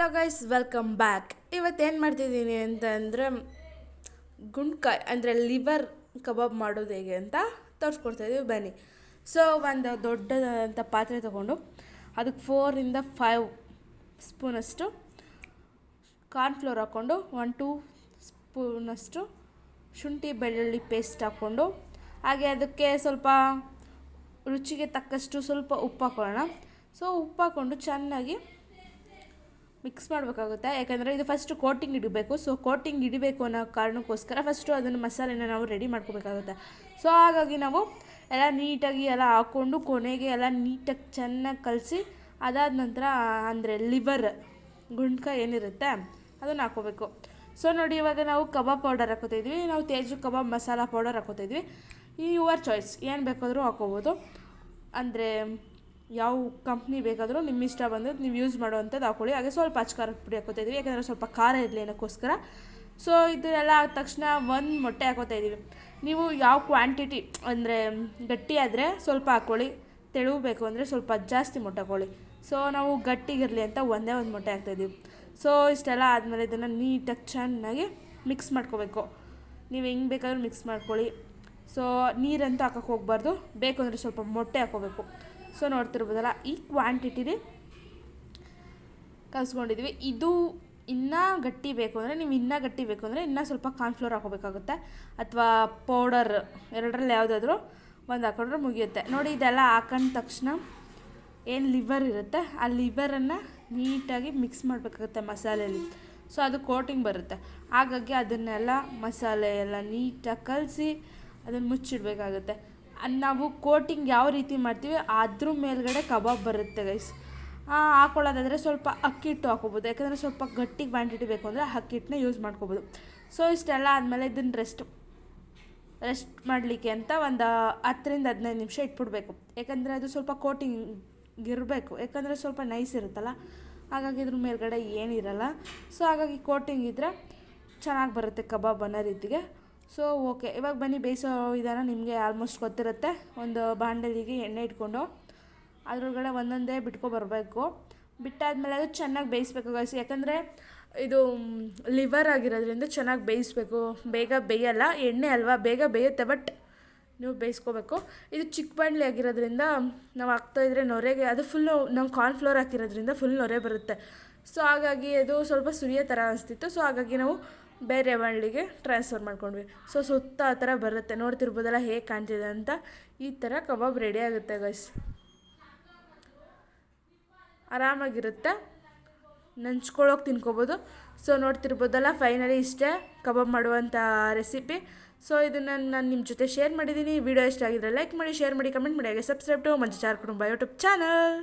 Hello guys welcome back ಇವತ್ತೇನು ಮಾಡ್ತಿದ್ದೀನಿ ಅಂತಂದರೆ ಗುಂಡ್ಕಾಯಿ, ಅಂದರೆ ಲಿವರ್ ಕಬಾಬ್ ಮಾಡೋದು ಹೇಗೆ ಅಂತ ತೋರಿಸ್ಕೊಡ್ತಾಯಿದ್ದೀವಿ ಬನ್ನಿ. ಸೊ ಒಂದು ದೊಡ್ಡದಾದಂಥ ಪಾತ್ರೆ ತೊಗೊಂಡು ಅದಕ್ಕೆ ಫೋರಿಂದ ಫೈವ್ ಸ್ಪೂನಷ್ಟು ಕಾರ್ನ್ಫ್ಲೋರ್ ಹಾಕ್ಕೊಂಡು ಒನ್ ಟೂ ಸ್ಪೂನಷ್ಟು ಶುಂಠಿ, ಬೆಳ್ಳುಳ್ಳಿ ಪೇಸ್ಟ್ ಹಾಕ್ಕೊಂಡು, ಹಾಗೆ ಅದಕ್ಕೆ ಸ್ವಲ್ಪ ರುಚಿಗೆ ತಕ್ಕಷ್ಟು ಸ್ವಲ್ಪ ಉಪ್ಪು ಹಾಕೊಳ್ಳೋಣ. ಸೊ ಉಪ್ಪು ಹಾಕ್ಕೊಂಡು ಚೆನ್ನಾಗಿ ಮಿಕ್ಸ್ ಮಾಡಬೇಕಾಗುತ್ತೆ. ಯಾಕಂದರೆ ಇದು ಫಸ್ಟ್ ಕೋಟಿಂಗ್ ಇಡಬೇಕು. ಸೊ ಕೋಟಿಂಗ್ ಇಡಬೇಕು ಅನ್ನೋ ಕಾರಣಕ್ಕೋಸ್ಕರ ಫಸ್ಟು ಅದನ್ನು ಮಸಾಲೆನ ನಾವು ರೆಡಿ ಮಾಡ್ಕೋಬೇಕಾಗುತ್ತೆ. ಸೊ ಹಾಗಾಗಿ ನಾವು ಎಲ್ಲ ನೀಟಾಗಿ ಎಲ್ಲ ಹಾಕ್ಕೊಂಡು ಕೊನೆಗೆ ಎಲ್ಲ ನೀಟಾಗಿ ಚೆನ್ನಾಗಿ ಕಲಸಿ ಅದಾದ ನಂತರ, ಅಂದರೆ ಲಿವರ್ ಗುಂಡ್ಕ ಏನಿರುತ್ತೆ ಅದನ್ನು ಹಾಕೋಬೇಕು ಸೊ ನೋಡಿ ಇವಾಗ ನಾವು ಕಬಾಬ್ ಪೌಡರ್ ಹಾಕೋತಿದ್ವಿ ನಾವು ತೇಜು ಕಬಾಬ್ ಮಸಾಲ ಪೌಡರ್ ಹಾಕೋತಿದ್ವಿ ಈ ಯುವರ್ ಚಾಯ್ಸ್ ಏನು ಬೇಕಾದರೂ ಹಾಕೋಬೋದು ಅಂದರೆ ಯಾವ ಕಂಪ್ನಿ ಬೇಕಾದರೂ ನಿಮ್ಮ ಇಷ್ಟ ಬಂದರೆ ನೀವು ಯೂಸ್ ಮಾಡುವಂಥದ್ದು ಹಾಕೊಳ್ಳಿ ಹಾಗೆ ಸ್ವಲ್ಪ ಅಚ್ಕಾರದ ಪುಡಿ ಹಾಕೋತಾ ಇದ್ದೀವಿ, ಯಾಕಂದರೆ ಸ್ವಲ್ಪ ಖಾರ ಇರಲಿ ಅನ್ನೋಕ್ಕೋಸ್ಕರ. ಸೊ ಇದನ್ನೆಲ್ಲ ಆದ ತಕ್ಷಣ ಒಂದು ಮೊಟ್ಟೆ ಹಾಕೋತಾ ಇದ್ದೀವಿ. ನೀವು ಯಾವ ಕ್ವಾಂಟಿಟಿ ಅಂದರೆ ಗಟ್ಟಿ ಆದರೆ ಸ್ವಲ್ಪ ಹಾಕ್ಕೊಳ್ಳಿ ತೆಳು ಬೇಕು ಅಂದರೆ ಸ್ವಲ್ಪ ಜಾಸ್ತಿ ಮೊಟ್ಟೆ ಹಾಕೊಳ್ಳಿ ಸೊ ನಾವು ಗಟ್ಟಿಗಿರಲಿ ಅಂತ ಒಂದೇ ಒಂದು ಮೊಟ್ಟೆ ಹಾಕ್ತಾಯಿದ್ದೀವಿ ಸೊ ಇಷ್ಟೆಲ್ಲ ಆದಮೇಲೆ ಇದನ್ನು ನೀಟಾಗಿ ಚೆನ್ನಾಗಿ ಮಿಕ್ಸ್ ಮಾಡ್ಕೋಬೇಕು. ನೀವು ಹೆಂಗೆ ಬೇಕಾದ್ರೂ ಮಿಕ್ಸ್ ಮಾಡ್ಕೊಳ್ಳಿ. ಸೊ ನೀರಂತೂ ಹಾಕೋಕ್ಕೆ ಹೋಗಬಾರ್ದು. ಬೇಕು ಅಂದರೆ ಸ್ವಲ್ಪ ಮೊಟ್ಟೆ ಹಾಕೋಬೇಕು ಸೊ ನೋಡ್ತಿರ್ಬೋದಲ್ಲ, ಈ ಕ್ವಾಂಟಿಟಿಲಿ ಕಲಿಸ್ಕೊಂಡಿದ್ವಿ. ಇದು ಇನ್ನೂ ಗಟ್ಟಿ ಬೇಕು ಅಂದರೆ, ನೀವು ಇನ್ನೂ ಗಟ್ಟಿ ಬೇಕು ಅಂದರೆ ಇನ್ನೂ ಸ್ವಲ್ಪ ಕಾರ್ನ್ಫ್ಲೋರ್ ಹಾಕೋಬೇಕಾಗುತ್ತೆ ಅಥವಾ ಪೌಡರ್ ಎರಡರಲ್ಲಿ ಯಾವುದಾದ್ರೂ ಒಂದು ಹಾಕೊಂಡ್ರೆ ಮುಗಿಯುತ್ತೆ. ನೋಡಿ, ಇದೆಲ್ಲ ಹಾಕೊಂಡ ತಕ್ಷಣ ಏನು ಲಿವರ್ ಇರುತ್ತೆ, ಆ ಲಿವರನ್ನು ನೀಟಾಗಿ ಮಿಕ್ಸ್ ಮಾಡಬೇಕಾಗುತ್ತೆ ಮಸಾಲೆಯಲ್ಲಿ ಸೊ ಅದು ಕೋಟಿಂಗ್ ಬರುತ್ತೆ. ಹಾಗಾಗಿ ಅದನ್ನೆಲ್ಲ ಮಸಾಲೆ ಎಲ್ಲ ನೀಟಾಗಿ ಕಲಸಿ ಅದನ್ನು ಮುಚ್ಚಿಡಬೇಕಾಗುತ್ತೆ. ನಾವು ಕೋಟಿಂಗ್ ಯಾವ ರೀತಿ ಮಾಡ್ತೀವಿ, ಅದ್ರ ಮೇಲ್ಗಡೆ ಕಬಾಬ್ ಬರುತ್ತೆ ಗೈಸ್ ಹಾಕೊಳ್ಳೋದಾದರೆ ಸ್ವಲ್ಪ ಅಕ್ಕಿ ಹಿಟ್ಟು ಹಾಕೋಬೋದು ಯಾಕಂದರೆ ಸ್ವಲ್ಪ ಗಟ್ಟಿ ಕ್ವಾಂಟಿಟಿ ಬೇಕು ಅಂದರೆ ಅಕ್ಕಿ ಹಿಟ್ಟನ್ನ ಯೂಸ್ ಮಾಡ್ಕೋಬೋದು. ಸೊ ಇಷ್ಟೆಲ್ಲ ಆದಮೇಲೆ ಇದನ್ನು ರೆಸ್ಟ್ ರೆಸ್ಟ್ ಮಾಡಲಿಕ್ಕೆ ಅಂತ ಒಂದು ಹತ್ತರಿಂದ ಹದಿನೈದು ನಿಮಿಷ ಇಟ್ಬಿಡ್ಬೇಕು. ಯಾಕಂದರೆ ಅದು ಸ್ವಲ್ಪ ಕೋಟಿಂಗ್ ಇರಬೇಕು. ಯಾಕಂದರೆ ಸ್ವಲ್ಪ ನೈಸ್ ಇರುತ್ತಲ್ಲ? ಹಾಗಾಗಿ ಇದ್ರ ಮೇಲ್ಗಡೆ ಏನಿರಲ್ಲ ಸೊ ಹಾಗಾಗಿ ಕೋಟಿಂಗ್ ಇದ್ದರೆ ಚೆನ್ನಾಗಿ ಬರುತ್ತೆ ಕಬಾಬ್ ಅನ್ನೋ ರೀತಿಗೆ. ಸೊ ಓಕೆ ಇವಾಗ ಬನ್ನಿ, ಬೇಯಿಸೋ ವಿಧಾನ ನಿಮಗೆ ಆಲ್ಮೋಸ್ಟ್ ಗೊತ್ತಿರುತ್ತೆ. ಒಂದು ಬಾಂಡಲಿಗೆ ಎಣ್ಣೆ ಇಟ್ಕೊಂಡು ಅದರೊಳಗಡೆ ಒಂದೊಂದೇ ಬಿಟ್ಕೊ ಬರಬೇಕು. ಬಿಟ್ಟಾದ್ಮೇಲೆ ಅದು ಚೆನ್ನಾಗಿ ಬೇಯಿಸ್ಬೇಕು ಗೈಸ್ ಯಾಕಂದರೆ ಇದು ಲಿವರ್ ಆಗಿರೋದ್ರಿಂದ ಚೆನ್ನಾಗಿ ಬೇಯಿಸ್ಬೇಕು. ಬೇಗ ಬೇಯಲ್ಲ, ಎಣ್ಣೆ ಅಲ್ವಾ, ಬೇಗ ಬೇಯುತ್ತೆ ಬಟ್ ನೀವು ಬೇಯಿಸ್ಕೋಬೇಕು. ಇದು ಚಿಕ್ಕ ಬಾಣಲಿ ಆಗಿರೋದ್ರಿಂದ ನಾವು ಹಾಕ್ತಾಯಿದ್ರೆ ನೊರೆಗೆ, ಅದು ಫುಲ್ಲು ನಾವು ಕಾರ್ನ್ಫ್ಲೋರ್ ಹಾಕಿರೋದ್ರಿಂದ ಫುಲ್ ನೊರೆ ಬರುತ್ತೆ. ಸೊ ಹಾಗಾಗಿ ಅದು ಸ್ವಲ್ಪ ಸುರಿಯೋ ಥರ ಅನಿಸ್ತಿತ್ತು. ಸೊ ಹಾಗಾಗಿ ನಾವು ಬೇರೆ ಬಾಣಲಿಗೆ ಟ್ರಾನ್ಸ್ಫರ್ ಮಾಡ್ಕೊಂಡ್ವಿ. ಸೊ ಸುತ್ತ ಆ ಥರ ಬರುತ್ತೆ. ನೋಡ್ತಿರ್ಬೋದಲ್ಲ ಹೇಗೆ ಕಾಣ್ತಿದೆ ಅಂತ. ಈ ಥರ ಕಬಾಬ್ ರೆಡಿ ಆಗುತ್ತೆ ಗೈಸ್ ಆರಾಮಾಗಿರುತ್ತೆ. ನಂಚ್ಕೊಳ್ಳೋಕೆ ತಿನ್ಕೋಬೋದು. ಸೊ ನೋಡ್ತಿರ್ಬೋದಲ್ಲ ಫೈನಲಿ ಇಷ್ಟೇ ಕಬಾಬ್ ಮಾಡುವಂಥ ರೆಸಿಪಿ ಸೊ ಇದನ್ನು ನಾನು ನಿಮ್ಮ ಜೊತೆ ಶೇರ್ ಮಾಡಿದ್ದೀನಿ ವಿಡಿಯೋ ಇಷ್ಟ ಆಗಿದ್ರೆ ಲೈಕ್ ಮಾಡಿ ಶೇರ್ ಮಾಡಿ ಕಮೆಂಟ್ ಮಾಡಿ. ಹಾಗೆ ಸಬ್ಸ್ಕ್ರೈಬ್ ಟು ಮಂಜು ಚಾರ್ ಕುಟುಂಬ ಯೂಟ್ಯೂಬ್ ಚಾನಲ್